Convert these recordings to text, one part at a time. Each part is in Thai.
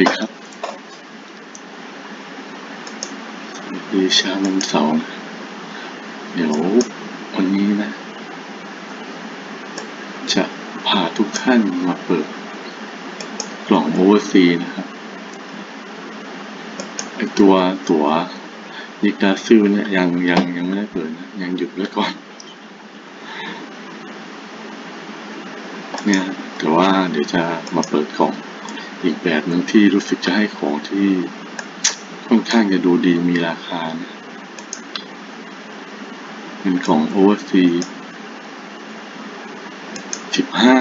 ดีครับดีเช้าวันเสาร์นะเดี๋ยววันนี้นะ จะพาทุกท่านมาเปิดกล่องโอเวอร์ซีนะครับไอตัวตัวยิกาซิลเนี่ยยังยังยังไม่ได้เปิดนะ ยังหยุดไว้ก่อน เนี่ยแต่ว่าเดี๋ยวจะมาเปิดกล่อง อีกแบบหนึ่งที่รู้สึกจะให้ของที่ค่อนข้างจะดูดีมีราคานะเป็นกล่องโอเวอร์ซีสิบห้า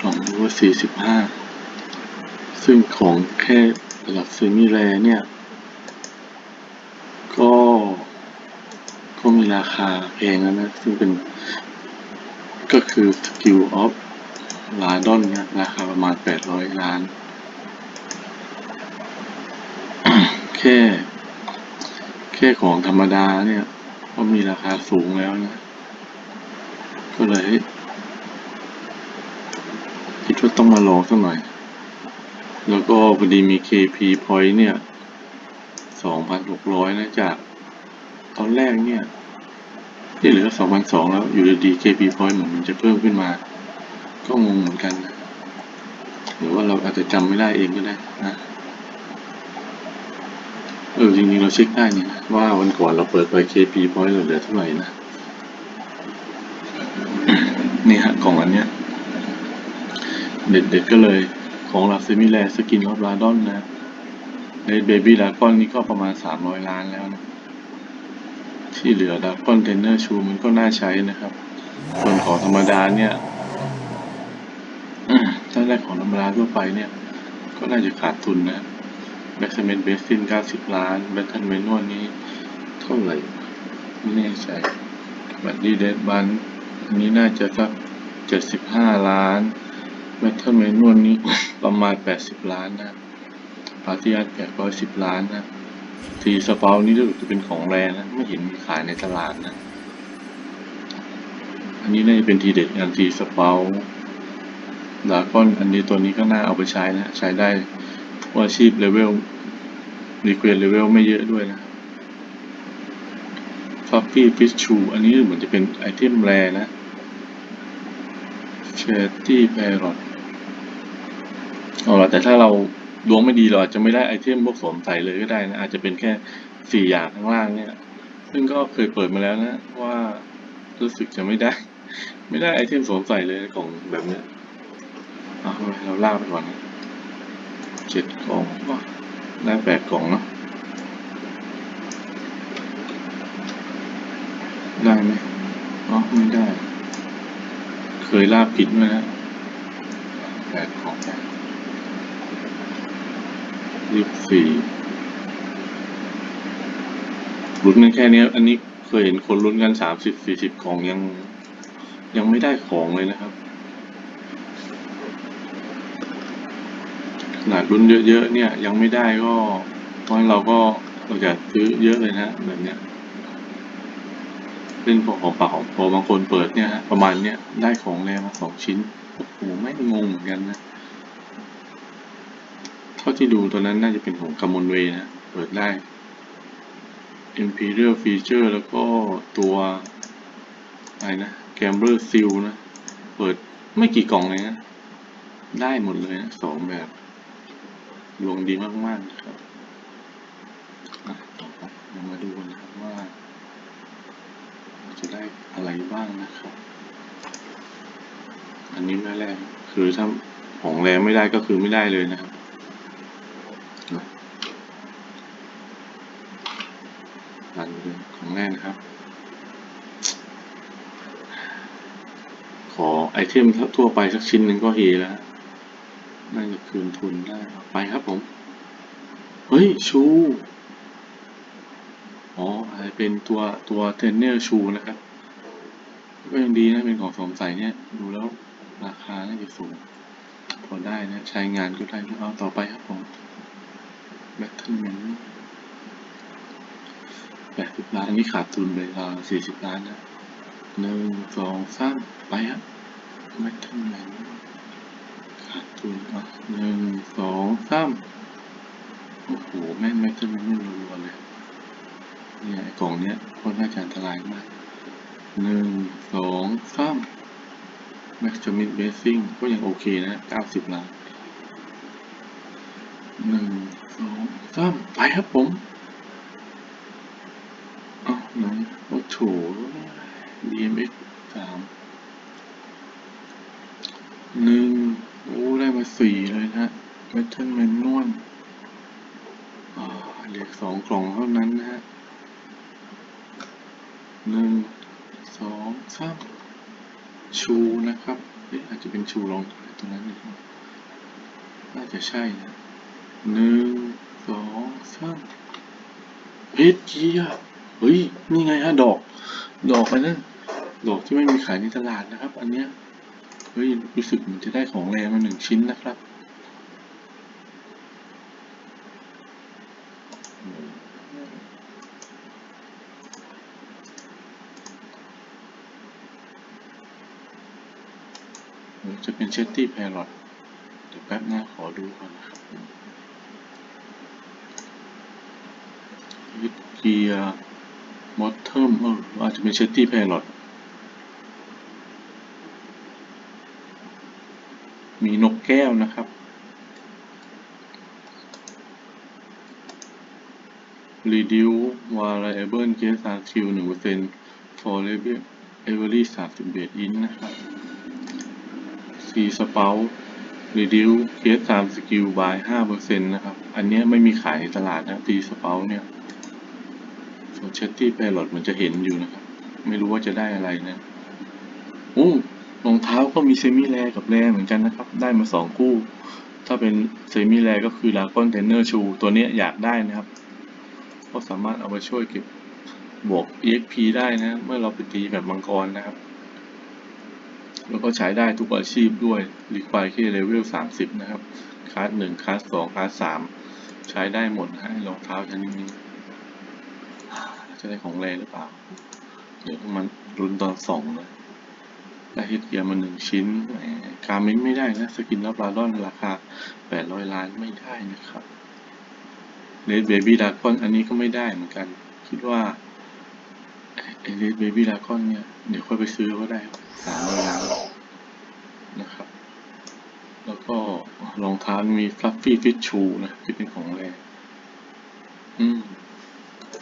กล่องโอเวอร์ซีสิบห้าซึ่งของแค่ระดับเซมิแรเนี่ย ก็ ก็มีราคาแพงแล้วนะ ซึ่งเป็นก็คือ Skill of ลาดอนเนี่ยราคาประมาณ 800 ล้าน แค่ แค่ของธรรมดาเนี่ย ก็มีราคาสูงแล้วนะ ก็เลยคิดว่าต้องมาลองสักหน่อย แล้วก็พอดีมี KP point เนี่ย 2,600 นะจาก ตอนแรกเนี่ยที่เหลือ2,200แล้วอยู่ดีๆ KP point เหมือนมันจะเพิ่มขึ้นมา ก็งงเหมือนกันนะหรือว่าเราอาจจะจำไม่ได้เองก็ได้นะเออจริงๆเราเช็คได้นี่นะว่าวันก่อนเราเปิดไป KP point เราเหลือเท่าไหร่นะนี่ฮะกล่องอันเนี้ยเด็ดๆก็เลยของลักเซมิแลสกินรอบลาดอนนะในเบบี้ดากอนนี่ก็ประมาณ 300 ล้านแล้วนะ ที่เหลือดากอนเทนเนอร์ชูมันก็น่าใช้นะครับ ส่วนของธรรมดาเนี่ยถ้าได้ของธรรมดาทั่วไปเนี่ย ก็น่าจะขาดทุนนะแบทเมนเบสซิน90ล้านแบทเมนนวลนี้เท่าไหร่ ไม่แน่ใจบัตดีเดดบันอันนี้น่าจะสัก75ล้านแบทเทิลเมนวลนี้ประมาณ80ล้านนะปาร์ตี้อาร์ต810ล้านนะ ทีสเปานี่รู้สึกจะเป็นของแรงนะ ไม่เห็นขายในตลาดนะ อันนี้น่าจะเป็นทีเด็ดงานทีสเปาดาก้อนอันนี้ตัวนี้ก็น่าเอาไปใช้นะ ใช้ได้เพราอาชีพเลเวลรีเควสเลเวลไม่เยอะด้วยนะฟอฟฟี่ฟิชชูอันนี้เหมือนจะเป็นไอเทมแรนะเชตตี้แพรอตเอาละแต่ถ้าเรา ดวงไม่ดีเราอาจจะไม่ได้ไอเทมพวกสวมใส่เลยก็ได้นะ อาจจะเป็นแค่สี่อย่างข้างล่างเนี่ย ซึ่งก็เคยเปิดมาแล้วนะ ว่ารู้สึกจะไม่ได้ ไม่ได้ไอเทมสวมใส่เลยกล่องแบบเนี้ยเอาเราลากไปก่อนนะเจ็ดกล่องได้แปดกล่องเนาะได้ไหมอ๋อไม่ได้ เคยลากผิดไหมนะแปดของแปด ยี่สิบสี่ลุ้นกันแค่นี้อันนี้เคยเห็นคนลุ้นกันสามสิบสี่สิบของยัง ยังไม่ได้ของเลยนะครับขนาดลุ้นเยอะๆเนี่ยยังไม่ได้ก็เพราะงั้นเราก็เราจะซื้อเยอะเลยนะแบบเนี้ยเล่นพอของปากของพอบางคนเปิดเนี่ยฮะประมาณเนี้ยได้ของแรงมาสองชิ้นโอ้โหไม่งงเหมือนกันนะ ท่าที่ดูตัวนั้นน่าจะเป็นของกามอนเวนะ เปิดได้ Imperial Feature แล้วก็ตัวอะไรนะ Gambler Seal นะ เปิดไม่กี่กล่องเลยนะ ได้หมดเลยนะสองแบบดวงดีมากๆนะครับต่อไปเรามาดูกันนะครับว่า จะได้อะไรบ้างนะครับ อันนี้ไม่แรกคือถ้าของแรงไม่ได้ก็คือไม่ได้เลยนะครับรันดูของ แรกนะครับ ขอไอเทมทั่วไปสักชิ้นหนึ่งก็เฮแล้ว น่าจะคืนทุนได้ ไปครับผม เฮ้ย ชู อ๋ออเป็นตัวตัวเทรนเนอร์ชูนะครับก็ยังดีนะ เป็นของสวมใส่เนี่ย ดูแล้วราคาน่าจะสูง พอได้นะ ใช้งานก็ได้เอาต่อไปครับผมแบตเทิลแมน แปดสิบล้านนนี้ขาดทุนไปอ่าสี่สิบล้านนะหนึ่งสองสามไปฮะไม่ทันไหนขาดทุนอะหนึ่งสองสามโอ้โหแม่งไม่ทันไม่รัวๆเลยเนี่ยกล่องเนี้ยก็น่าจะอันตรายมากหนึ่งสองสามแม็กซ์มิดเบสซิ่งก็ยังโอเคนะเก้าสิบล้านหนึ่งสองสามไปครับผม อ้าวไหนโอ้โถ DMX สามหนึ่งโอ้ได้มาสี่เลยนะเมทัลแมนนวลอ่าเหลือสองกล่องเท่านั้นนะฮะหนึ่งสองสามชูนะครับเอ๊ะอาจจะเป็นชูรองตรงนั้นนะครับน่าจะใช่นะหนึ่งสองสามเพชรเกียร์ เฮ้ย นี่ไงฮะดอก ดอกอันนั้นดอกที่ไม่มีขายในตลาดนะครับ อันเนี้ย เฮ้ย รู้สึกเหมันจะได้ของแรงมาหนึ่งชิ้นนะครับ จะเป็นเชตตี้แพรอตเดี๋ยวแป๊บหน้าขอดูก่อนนะครับยึดเกียร์ มอสเทิมเอออาจจะเป็นเชตตี้เพลอตมีนกแก้วนะครับรีดิววาร์เรเบิลเกสซาร์คิวหนึ่งเ reduce variable get RQ 1% for level every 31 inch นนะครับซีสเปลรีดิว C spout reduce ายห้าเปอร์เซ็นต์นะครับ อันนี้ไม่มีขายในตลาดนะ C spout เนี่ย ส่วน Chatty Parrot มันจะเห็นอยู่นะครับ ไม่รู้ว่าจะได้อะไรนะโอ้รองเท้าก็มีเซมิแรกับแรเหมือนกันนะครับ ได้มาสองคู่ ถ้าเป็นเซมิแรก็คือ Dragon Trainer Shoe ตัวเนี้ยอยากได้นะครับ ก็สามารถเอาไปช่วยเก็บบวก EXP ได้นะ เมื่อเราไปตีแบบมังกรนะครับ แล้วก็ใช้ได้ทุกอาชีพด้วย Require แค่เลเวล30 นะครับคลาส1คลาส2คลาส3ใช้ได้หมดนะฮะรองเท้าชนิดนี้ จะได้ของแรงหรือเปล่า เดี๋ยวมันรุนตอนสองนะได้ฮิตเกียร์มาหนึ่งชิ้นการมินไม่ได้นะสกินรับลาดอนราคา 800 ล้านไม่ได้นะครับเลดเบบี้ดากอนอันนี้ก็ไม่ได้เหมือนกัน คิดว่าเลดเบบี้ดากอนเนี่ย เดี๋ยวค่อยไปซื้อก็ได้สามร้อยล้านนะครับ แล้วก็รองเท้ามีฟลัฟฟี่ฟิชชูนะที่เป็นของแรงอืม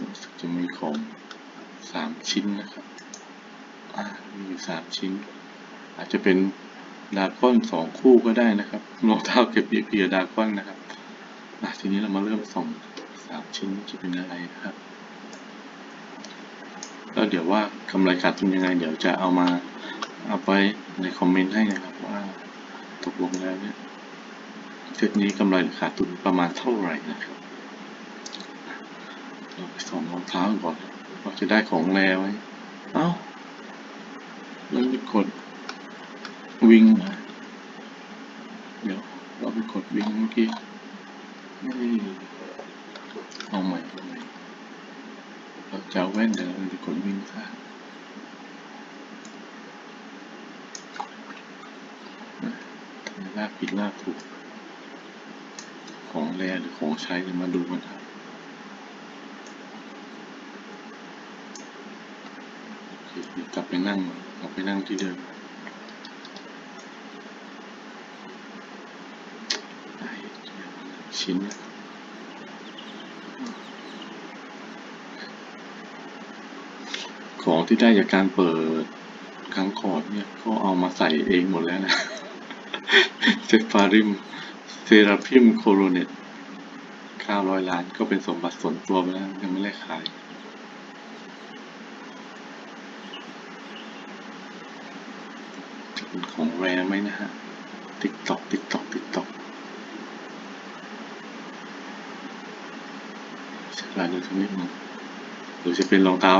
รู้สึก จะมีของสามชิ้นนะครับอ่ามีอยู่สามชิ้น อาจจะเป็นดาร์กอนสองคู่ก็ได้นะครับรองเท้าเก็บเพียดาร์กอนนะครับอะทีนี้เรามาเริ่มส่องสามชิ้นจะเป็นอะไรนะครับแล้วเดี๋ยวว่ากำไรขาดทุนยังไง เดี๋ยวจะเอามาเอาไปในคอมเมนต์ให้นะครับว่าตกลงแล้วเนี่ยเซตนี้กำไรขาดทุนประมาณเท่าไหร่นะครับ เราไปส่องรองเท้าก่อนเราจะได้ของแรไว้ เอ้า แล้วไปกดวิ่งมาเดี๋ยวเราไปกดวิ่งเมื่อกี้ไม่เอาใหม่เอาใหม่เราจะเอาแว่นเดี๋ยวเราไปกดวิ่งซะลากผิดลากถูก ของแรหรือของใช้เดี๋ยวมาดูกันครับ กลับไปนั่งกลับไปนั่งที่เดิมชิ้นของที่ได้จากการเปิดครั้งคอร์ดเนี่ยก็เอามาใส่เองหมดแล้วนะเซฟาริมเซราพิมโคโรเนต900 ล้านก็เป็นสมบัติส่วนตัวไปแล้วยังไม่ได้ขาย จะ เป็นของแรไหมนะฮะ ติ๊กตอกติ๊กตอกติ๊กตอกใช้เลาดูสักนิดหนึงหรือจะเป็นรองเท้า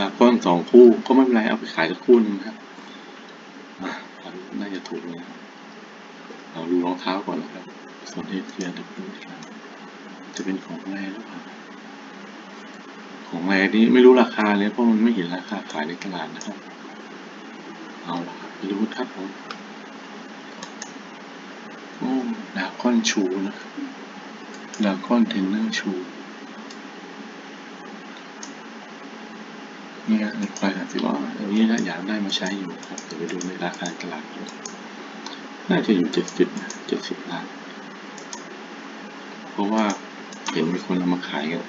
ลาก้อนสองคู่ก็ไม่เป็นไรเอาไปขายสักคู่นึงนะครับน่าจะถูกเลยนะครับเราดูรองเท้าก่อนนะครับ ส่วนเอเชียดับเบิลจะเป็นของแรหรือเปล่าของแรนี้ไม่รู้ราคาเลยเพราะมันไม่เห็นราคาขายในตลาดนะครับ เอาละ รับไปดูครับผมโอ้ดาก้อนชูนะดาก้อนเทนเนอร์ชูนี่ฮะในควายสามสิบว่าอันนี้ถ้าอยากได้มาใช้อยู่ครับเดี๋ยวไปดูในราคาตลาดดูน่าจะอยู่เจ็ดสิบนะเจ็ดสิบล้านเพราะว่าเห็นมีคนเอามาขายกัน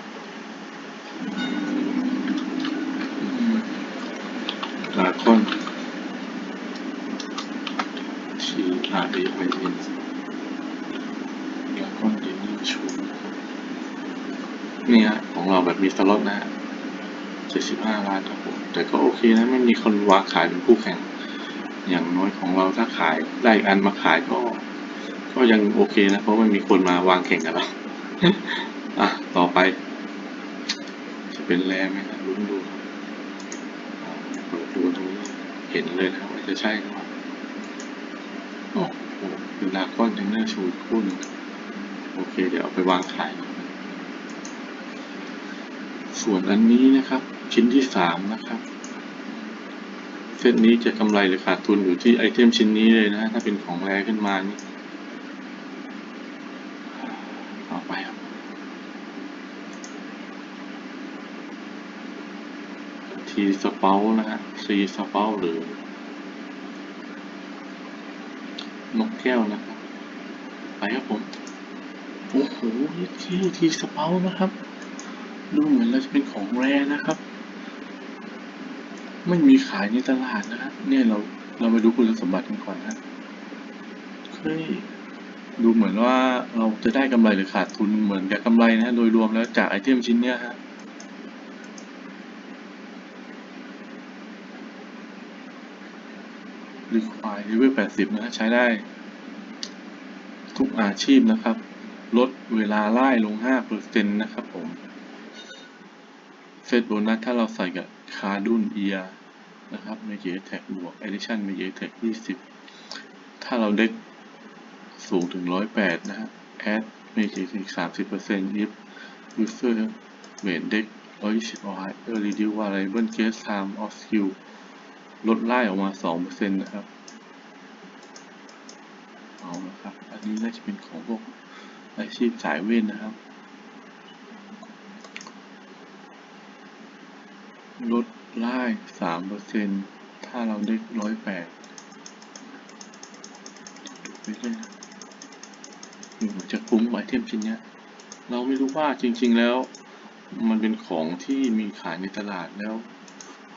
ดราก้อนที อาร์เอไอเอ็นดราก้อนเดนิชูนี่ฮะของเราแบบมีสล็อตนะฮะเจ็ดสิบห้าล้านครับผมแต่ก็โอเคนะไม่มีคนวางขายเป็นคู่แข่ง อย่างน้อยของเราถ้าขายได้อีกอันมาขายก็ ก็ยังโอเคนะ เพราะไม่มีคนมาวางแข่งกับเราอะต่อไป จะเป็นแรไหมนะลุ้นดูครับอ่าเปิดดูตรงนี้เห็นเลยนะว่าจะใช่หรือเปล่า โหเป็นลาก้อนเทนเนอร์ชูคู่นึงโอเค เดี๋ยวเอาไปวางขาย ส่วนอันนี้นะครับ ชิ้นที่สามนะครับเซตนี้จะกำไรหรือขาดทุนอยู่ที่ไอเทมชิ้นนี้เลยนะ ถ้าเป็นของแรขึ้นมานี่ต่อไปครับทีสเปลนะฮะซีสเปลหรือ นกแก้วนะครับ ไปครับผม โอ้โหที่ทีสเปลนะครับ ดูเหมือนเราจะเป็นของแร่นะครับ ไม่มีขายในตลาดนะครับ เนี่ยเราเราไปดูคุณสมบัติกันก่อนนะเฮ้ยดูเหมือนว่าเราจะได้กำไรหรือขาดทุนเหมือนกับกำไรนะ โดยรวมแล้วจากไอเทมชิ้นเนี้ยฮะ require level 80 นะ ใช้ได้ ทุกอาชีพนะครับ ลดเวลาไล่ลง 5%นะครับผม เซตโบนัสถ้าเราใส่กับคาดุนเอียนะครับเมจิแท็กบวก Addition เมจิแท็ก20 ถ้าเราเด็กสูงถึง 108 นะฮะ add เมจิอีก30% if user made deck 120 or higher reduce variable guess time of skill ลดไล่ออกมา2%นะครับ เอาละครับ อันนี้น่าจะเป็นของพวกอาชีพสายเวทนะครับ ลดไล่สามเปอร์เซ็นถ้าเราได้ร้อยแปดไปเลยนะจะคุ้มไอเทมชิ้นเนี้ยเราไม่รู้ว่าจริง ๆแล้ว มันเป็นของที่มีขายในตลาดแล้ว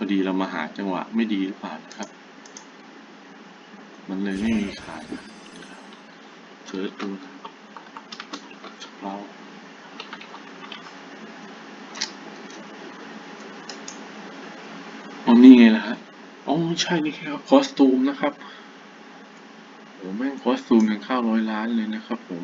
พอดีเรามาหาจังหวะไม่ดีหรือเปล่านะครับ มันเลยไม่มีขายเสิร์ชดูเราอ๋อนี่ไงล่ะฮะอ๋อใช่นี่แค่คอสตูมนะครับโอ้แม่งคอสตูมยังเข้าร้อยล้านเลยนะครับผม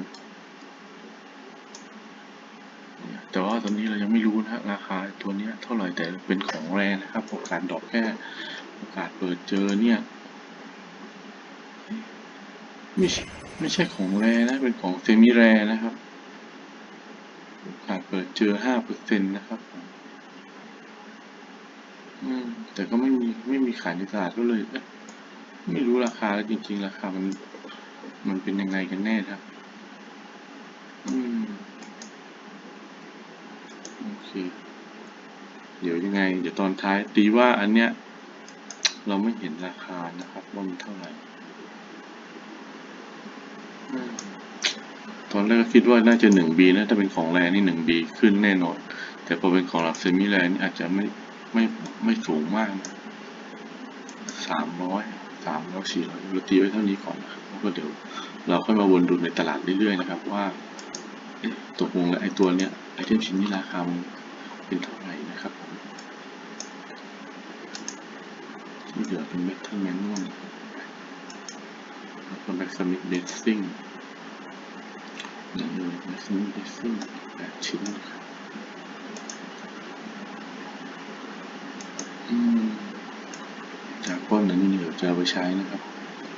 แต่ว่าตอนนี้เรายังไม่รู้นะราคาตัวเนี้ยเท่าไหร่แต่เป็นของแรงนะครับโอกาสดอกแค่โอกาสเปิดเจอเนี่ยไม่ใช่ไม่ใช่ของแรนะเป็นของเซมิแรนะครับโอกาสเปิดเจอห้าเปอร์เซ็นต์นะครับอืมแต่ก็ไม่มีไม่มีขายในตลาดก็เลยไม่รู้ราคาแล้วจริง ๆ ราคามันมันเป็นยังไงกันแน่ครับ อืม โอ เคเดี๋ยวยังไง เดี๋ยวตอนท้ายตีว่าอันเนี้ยเราไม่เห็นราคานะครับว่ามันเท่าไหร่ ตอนแรกก็คิดว่าน่าจะหนึ่งบีนะถ้าเป็นของแรงนี่หนึ่งบีขึ้นแน่นอน แต่พอเป็นของหลักเซมิแรงนี่อาจจะไม่ไม่ไม่สูงมากนะสามร้อยสามร้อยสี่ร้อยเราตีไว้เท่านี้ก่อนนะครับแล้วก็เดี๋ยวเราค่อยมาวนดูในตลาดเรื่อยๆนะครับว่าตกลงแล้วไอ้ตัวเนี้ยไอเทมชิ้นนี้ราคา เป็นเท่าไหร่นะครับผมที่เหลือเป็นเมทัลแมนนวลแล้วก็แบ็กสมิธเบสซิ่งนี่เลยแบ็กสมิธเบสซิ่งแปดชิ้นนะครับจากก้อนหนั้นเดี๋ยวจะไปใช้นะครับ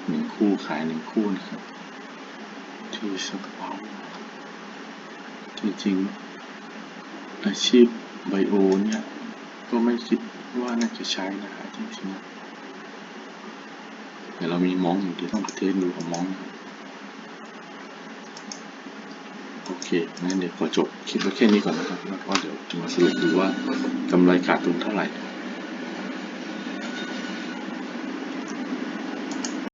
หนึ่งคู่ขายหนึ่งคู่นะครับ ที่สปาจริงอาชีพ ไบโอเนี่ย ก็ไม่คิดว่าน่าจะใช้นะครับจริงๆแต่เรามีมองอยู่ที่ต้องประเทสดูของมองนะครับโอเค งั้นเดี๋ยวขอจบคลิปไว้แค่นี้ก่อนนะครับแล้วก็เดี๋ยวจะมาสรุปดูว่ากำไรขาดทุนเท่าไหร่